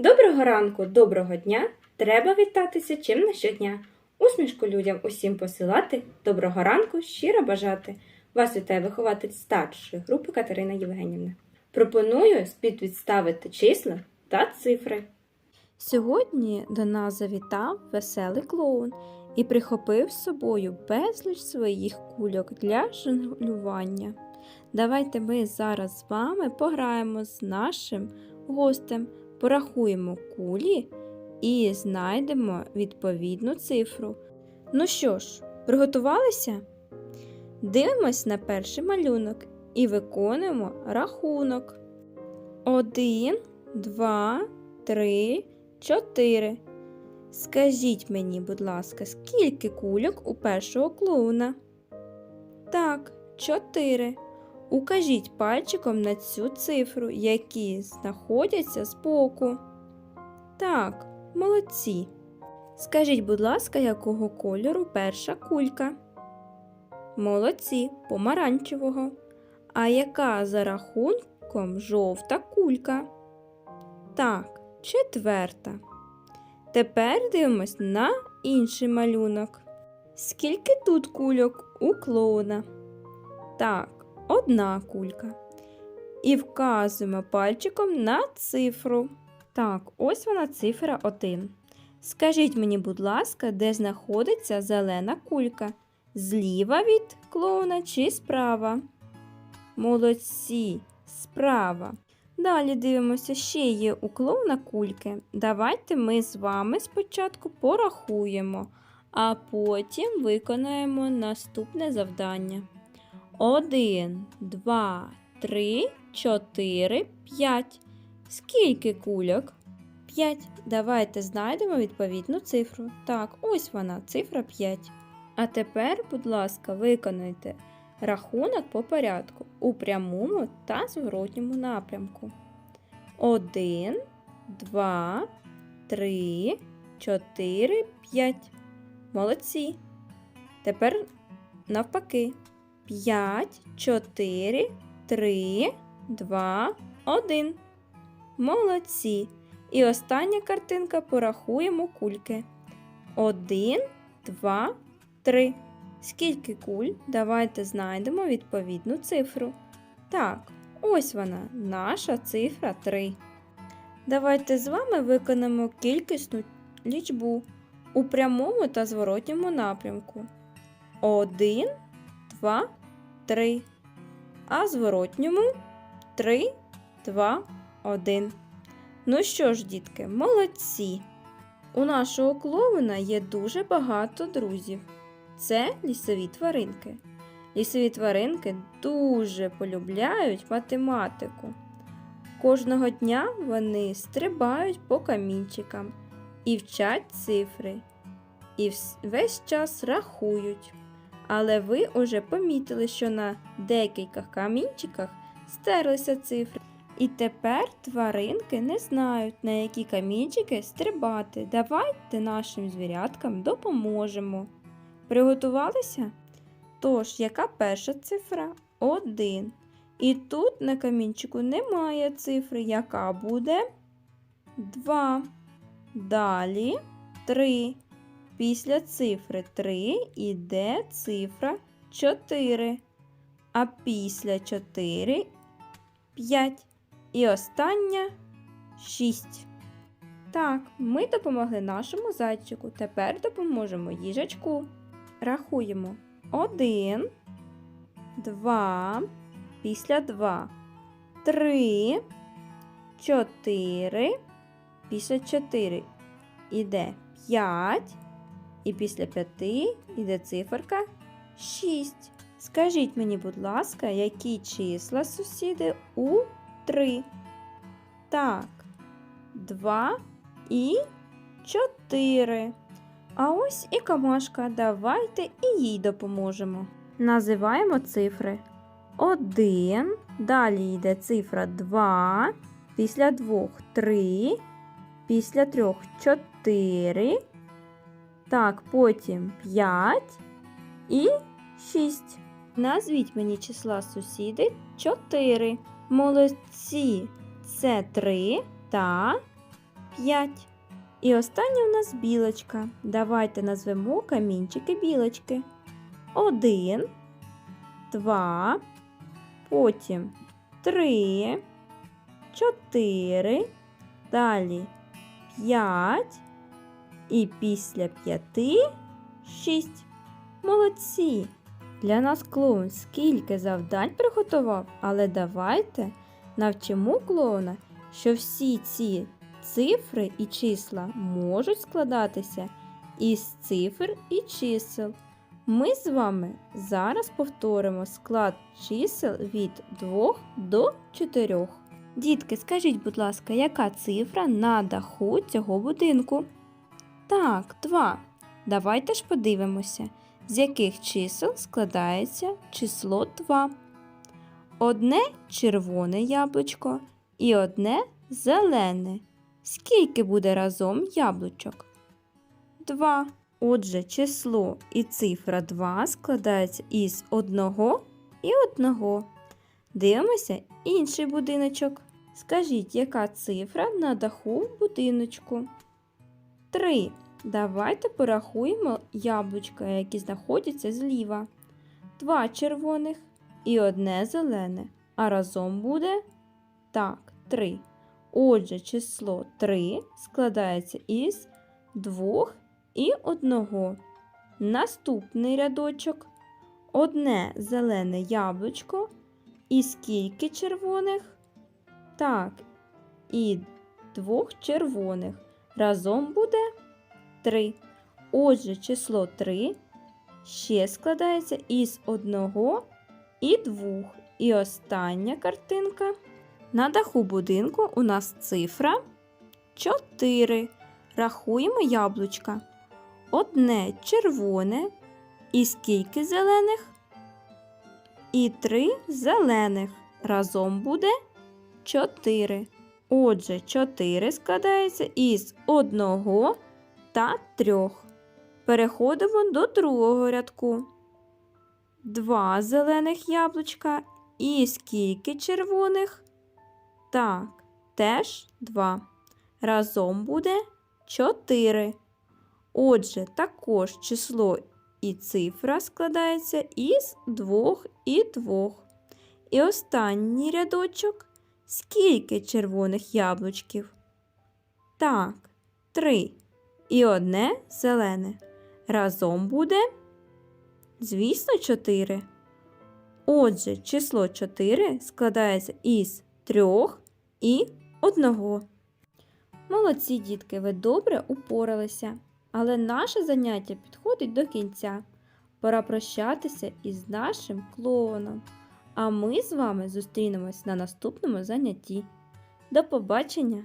Доброго ранку, доброго дня! Треба вітатися чим на щодня. Усмішку людям усім посилати, доброго ранку, щиро бажати. Вас вітає вихователь старшої групи Катерина Євгенівна. Пропоную співвідставити числа та цифри. Сьогодні до нас завітав веселий клоун і прихопив з собою безліч своїх кульок для жонглювання. Давайте ми зараз з вами пограємо з нашим гостем, порахуємо кулі і знайдемо відповідну цифру. Ну що ж, приготувалися? Дивимось на перший малюнок і виконуємо рахунок. Один, два, три, чотири. Скажіть мені, будь ласка, скільки кульок у першого клоуна? Так, чотири. Укажіть пальчиком на цю цифру, які знаходяться збоку. Так, молодці. Скажіть, будь ласка, якого кольору перша кулька? Молодці, помаранчевого. А яка за рахунком жовта кулька? Так, четверта. Тепер дивимось на інший малюнок. Скільки тут кульок у клоуна? Так, одна кулька. І вказуємо пальчиком на цифру. Так, ось вона цифра 1. Скажіть мені, будь ласка, де знаходиться зелена кулька? Зліва від клоуна чи справа? Молодці, справа. Далі дивимося, ще є у клоуна кульки. Давайте ми з вами спочатку порахуємо, а потім виконаємо наступне завдання. Один, два, три, чотири, п'ять. Скільки кульок? П'ять. Давайте знайдемо відповідну цифру. Так, ось вона, цифра 5. А тепер, будь ласка, виконайте рахунок по порядку у прямому та зворотньому напрямку. Один, два, три, чотири, п'ять. Молодці. Тепер навпаки. 5, 4, 3, 2, 1. Молодці. І остання картинка порахуємо кульки. 1, 2, 3. Скільки куль? Давайте знайдемо відповідну цифру. Так, ось вона, наша цифра 3. Давайте з вами виконаємо кількісну лічбу у прямому та зворотньому напрямку. 1, 2, 3. А зворотньому 3, 2, 1. Ну що ж, дітки, молодці! У нашого клоуна є дуже багато друзів. Це лісові тваринки. Лісові тваринки дуже полюбляють математику. Кожного дня вони стрибають по камінчикам і вчать цифри, і весь час рахують. Але ви уже помітили, що на декількох камінчиках стерлися цифри. І тепер тваринки не знають, на які камінчики стрибати. Давайте нашим звіряткам допоможемо. Приготувалися? Тож, яка перша цифра? Один. І тут на камінчику немає цифри. Яка буде? Два. Далі три. Після цифри 3 іде цифра 4. А після 4 5. І остання 6. Так, ми допомогли нашому зайчику. Тепер допоможемо їжачку. Рахуємо 1, 2, після 2, 3, 4, після 4 іде 5. І після 5 іде циферка 6. Скажіть мені, будь ласка, які числа сусіди у 3? Так, 2 і 4. А ось і камашка. Давайте і їй допоможемо. Називаємо цифри. 1. Далі йде цифра 2. Після 2 3. Після 3 4. Так, потім 5 і 6. Назвіть мені числа сусіди 4. Молодці. Це 3 та 5. І остання у нас білочка. Давайте назвемо камінчики білочки. 1, 2, потім 3, 4, далі 5 і після 5 6. Молодці! Для нас клоун скільки завдань приготував, але давайте навчимо клоуна, що всі ці цифри і числа можуть складатися із цифр і чисел. Ми з вами зараз повторимо склад чисел від 2 до 4. Дітки, скажіть, будь ласка, яка цифра на даху цього будинку? Так, 2. Давайте ж подивимося, з яких чисел складається число 2. Одне червоне яблучко і одне зелене. Скільки буде разом яблучок? 2. Отже, число і цифра 2 складаються із одного і одного. Дивимося інший будиночок. Скажіть, яка цифра на даху будиночку? 3. Давайте порахуємо яблучка, які знаходяться зліва. Два червоних і одне зелене. А разом буде так, 3. Отже, число 3 складається із двох і одного. Наступний рядочок. Одне зелене яблучко. І скільки червоних? Так, і двох червоних. Разом буде 3. Отже, число 3 ще складається із одного і двох. І остання картинка. На даху будинку у нас цифра 4. Рахуємо яблучка. Одне червоне. І скільки зелених? І три зелених. Разом буде 4. Отже, 4 складається із одного та трьох. Переходимо до другого рядку. Два зелених яблучка і скільки червоних? Так, теж два. Разом буде 4. Отже, також число і цифра складається із двох і двох. І останній рядочок. Скільки червоних яблучків? Так, три. І одне зелене. Разом буде, звісно, 4. Отже, число 4 складається із 3 і 1. Молодці дітки, ви добре упоралися. Але наше заняття підходить до кінця. Пора прощатися із нашим клоуном. А ми з вами зустрінемось на наступному занятті. До побачення!